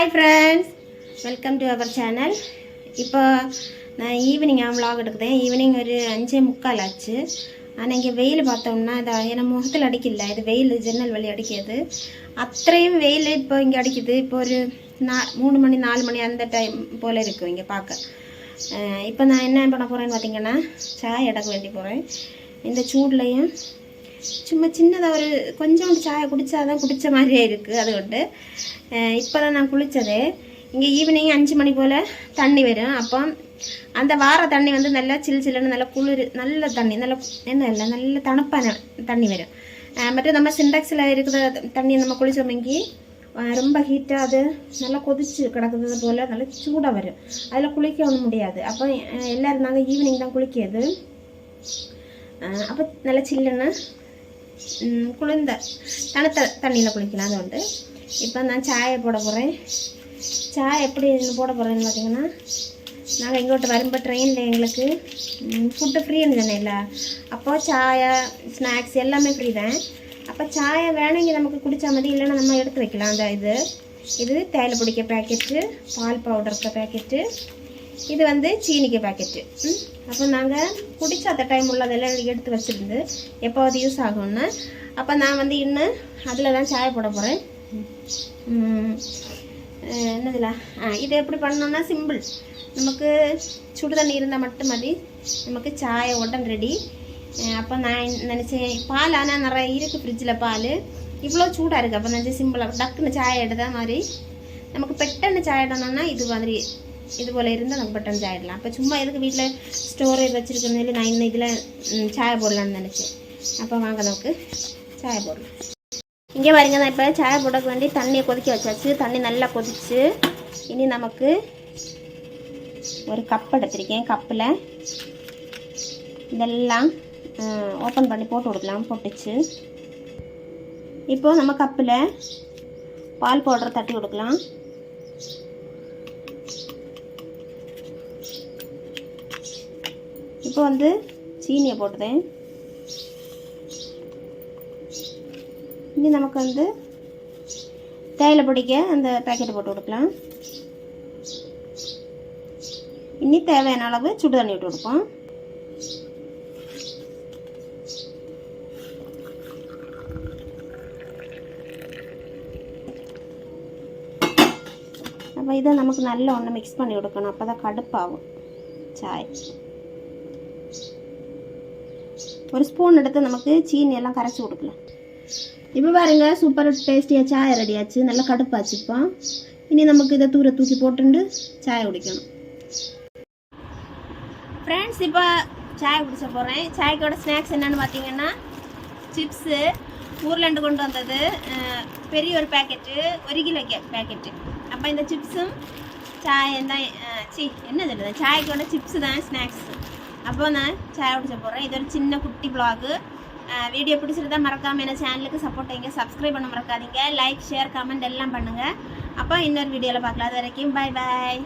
Hi friends welcome to our channel இப்போ நான் evening vlog எடுக்கிறேன் ஈவினிங் ஒரு அஞ்சே முக்கால் ஆச்சு. ஆனால் இங்கே வெயில் பார்த்தோம்னா இதை ஏன்னா முகத்தில் அடிக்கல. இது வெயில் ஜன்னல் வழி அடிக்கிறது அத்தையும் வெயில் இப்போ இங்கே அடிக்குது. இப்போ ஒரு நா மூணு மணி நாலு மணி அந்த டைம் போல் இருக்கும் இங்கே பார்க்க. இப்போ நான் என்ன பண்ண போகிறேன்னு பார்த்தீங்கன்னா சாய் இடக்க வேண்டி போகிறேன் இந்த சூட்லேயும் சும்மா சின்னதாக ஒரு கொஞ்சோண்டு சாயை குடித்தா தான் குடித்த மாதிரியே இருக்குது அதுകൊണ്ട്. இப்போ தான் நான் குளித்தது இங்கே ஈவினிங் அஞ்சு மணி போல் தண்ணி வரும். அப்போ அந்த வார தண்ணி வந்து நல்லா சில் சில்லுன்னு நல்லா குளிர் நல்ல தண்ணி நல்ல என்ன இல்லை நல்ல தணுப்பான தண்ணி வரும். மற்ற நம்ம சிண்டாக்ஸில் இருக்கிற தண்ணி நம்ம குளிச்சோமெங்கி ரொம்ப ஹீட்டாக அது நல்லா கொதிச்சு கிடக்குறது போல் நல்லா சூடாக வரும். அதில் குளிக்க ஒன்றும் முடியாது. அப்போ எல்லோரும் நாங்கள் ஈவினிங் தான் குளிக்கிறது. அப்போ நல்லா சில்லுன்னு குளிர்ந்த தணுத்த தண்ணியில் குளிக்கலாம் அது வந்து இப்போ நான் சாயை போட போகிறேன் சாய் எப்படி போட போகிறேன்னு பார்த்தீங்கன்னா நாங்கள் இங்கோட்டு வரும்போ ட்ரெயினில் எங்களுக்கு ஃபுட்டு ஃப்ரீன்னு சொன்னேன்ல அப்போ சாயா ஸ்நாக்ஸ் எல்லாமே ஃப்ரீ தான் அப்போ சாயை வேணுங்க நமக்கு குடித்தா மாதிரி இல்லைன்னா நம்ம எடுத்து வைக்கலாம் அந்த இது இது தேயிலை பிடிக்க பேக்கெட்டு பால் பவுடருக்கு பேக்கெட்டு இது வந்து சீனிக்கு பேக்கெட்டு அப்போ நாங்கள் குடிச்ச அந்த டைம் உள்ளதெல்லாம் எடுத்து வச்சுருந்து எப்போது யூஸ் ஆகும்னு. அப்போ நான் வந்து இன்னும் அதில் தான் சாய போட போகிறேன் என்னதுல? ஆ இது எப்படி பண்ணணும்னா சிம்பிள் நமக்கு சுடு தண்ணி இருந்தால் மட்டும் மதி. நமக்கு சாய உடன் ரெடி அப்போ நான் நினச்சேன் பால் ஆனால் நிறைய இருக்குது ஃப்ரிட்ஜில் பால். இவ்வளோ சூடாக இருக்குது அப்போ நினச்சி சிம்பிளாக டக்குன்னு சாய எடுத்த மாதிரி. நமக்கு பெட்டன்னு சாய இடணும்னா இது மாதிரி. இது போல் இருந்தால் நமக்கு பட்டன் சாய் இடலாம் அப்போ சும்மா எதுக்கு வீட்டில் ஸ்டோரேஜ் வச்சுருக்கிறதுனால நான் இன்னும் இதில் சாய போடலான்னு நினச்சேன். அப்போ வாங்க நமக்கு சாய போடலாம். இங்கே பாருங்க நான் இப்போ சாய போடக்கு வேண்டி தண்ணியை கொதிக்க வச்சாச்சு. தண்ணி நல்லா கொதிச்சு இனி நமக்கு ஒரு கப் எடுத்திருக்கேன். கப்பில் இதெல்லாம் ஓப்பன் பண்ணி போட்டு கொடுக்கலாம். போட்டுச்சு. இப்போது நம்ம கப்பில் பால் பவுடரை தட்டி கொடுக்கலாம். இப்போ வந்து சீனியை போட்டுதேன் இனி நமக்கு வந்து தேயிலை பிடிக்க அந்த பேக்கெட்டை போட்டு கொடுக்கலாம். இனி தேவையான அளவு சுடு தண்ணி விட்டு கொடுப்போம். அப்போ இதை நமக்கு நல்ல ஒன்று மிக்ஸ் பண்ணி கொடுக்கணும். அப்போ தான் கடுப்பாகும். சாய். ஒரு ஸ்பூன் எடுத்து நமக்கு சீனி எல்லாம் கரைச்சி கொடுக்கலாம். இப்போ பாருங்க சூப்பர் டேஸ்டியாக சாய் ரெடியாச்சு நல்லா கடுப்பாச்சு இப்போ இனி நமக்கு இதை தூர தூக்கி போட்டுண்டு சாய் குடிக்கணும். ஃப்ரெண்ட்ஸ் இப்போ சாய் குடிச்ச போகிறேன் சாய்க்கோட ஸ்நாக்ஸ் என்னென்னு பார்த்தீங்கன்னா சிப்ஸு ஊர்லேருந்து கொண்டு வந்தது பெரிய ஒரு பேக்கெட்டு ஒரு கிலோ பேக்கெட்டு அப்போ இந்த சிப்ஸும் சாயந்தான் சி என்ன சொல்லுது சாய்க்கோட சிப்ஸு தான் ஸ்நாக்ஸு அப்போ நான் சாய் குடிச்ச போகிறேன் இது ஒரு சின்ன குட்டி ப்ளாகு வீடியோ பிடிச்சிருந்தா மறக்காமல் என்ன சேனலுக்கு சப்போர்ட் வைங்க. சப்ஸ்கிரைப் பண்ண மறக்காதீங்க. லைக் ஷேர் கமெண்ட் எல்லாம் பண்ணுங்கள் அப்போ இன்னொரு வீடியோவில் பார்க்கலாம். அது வரைக்கும் பை பாய்